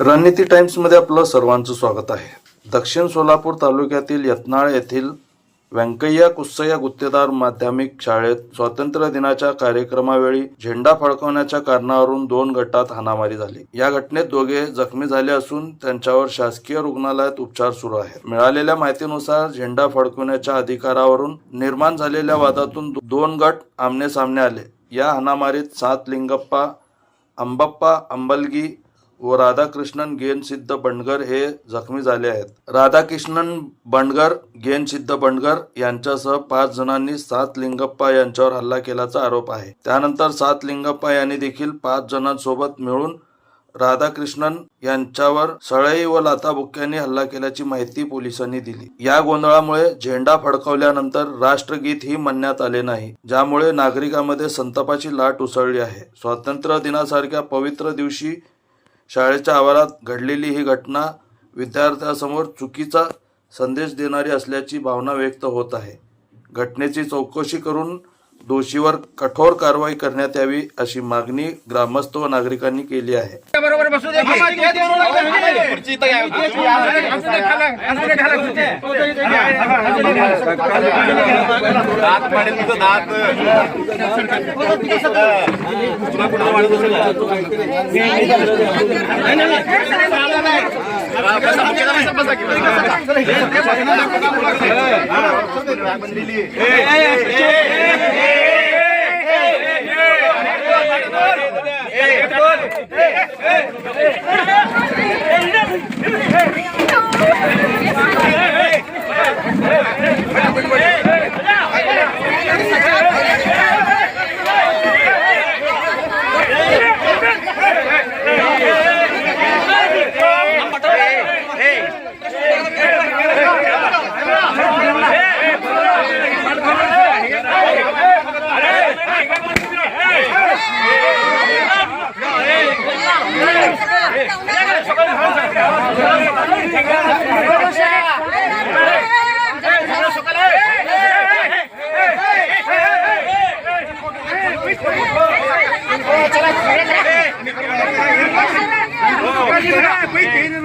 रणनीती टाइम्समध्ये आपलं सर्वांचं स्वागत आहे. दक्षिण सोलापूर तालुक्यातील यत्नाळ येथील व्यंकय्या कुस्सय्या गुत्तेदार माध्यमिक शाळेत स्वातंत्र्य दिनाच्या कार्यक्रमावेळी झेंडा फडकवण्याच्या कारणावरून दोन गटात हाणामारी झाली. या घटनेत दोघे जखमी झाले असून त्यांच्यावर शासकीय रुग्णालयात उपचार सुरू आहेत. मिळालेल्या माहितीनुसार झेंडा फडकवण्याच्या अधिकारावरून निर्माण झालेल्या वादातून दोन गट आमने सामने आले. या हाणामारीत सात लिंगप्पा अंबप्पा अंबलगी व राधाकृष्णन गेनसिद्ध बंडगर हे जखमी झाले आहेत. राधाकृष्णन बंडगर गेनसिद्ध बंडगर यांच्यासह पाच जणांनी सात लिंगप्पा यांच्यावर हल्ला केल्याचा आरोप आहे. त्यानंतर सात लिंगप्पा यांनी देखील पाच जणांसोबत मिळून राधाकृष्णन यांच्यावर सळई व लाथाबुक्क्यांनी हल्ला केल्याची माहिती पोलिसांनी दिली. या गोंधळामुळे झेंडा फडकवल्यानंतर राष्ट्रगीत ही म्हणण्यात आले नाही ज्यामुळे नागरिकांमध्ये संतापाची लाट उसळली आहे. स्वातंत्र्य दिनासारख्या पवित्र दिवशी शाळेच्या आवारात घडलेली ही घटना विद्यार्थ्यासमोर चुकीचा संदेश देणारी असल्याची भावना व्यक्त होत आहे. घटनेची चौकशी करून दोषीवर कठोर कारवाई करण्यात यावी अशी मागणी ग्रामस्थ व नागरिकांनी केली आहे. Ei, ei, ei.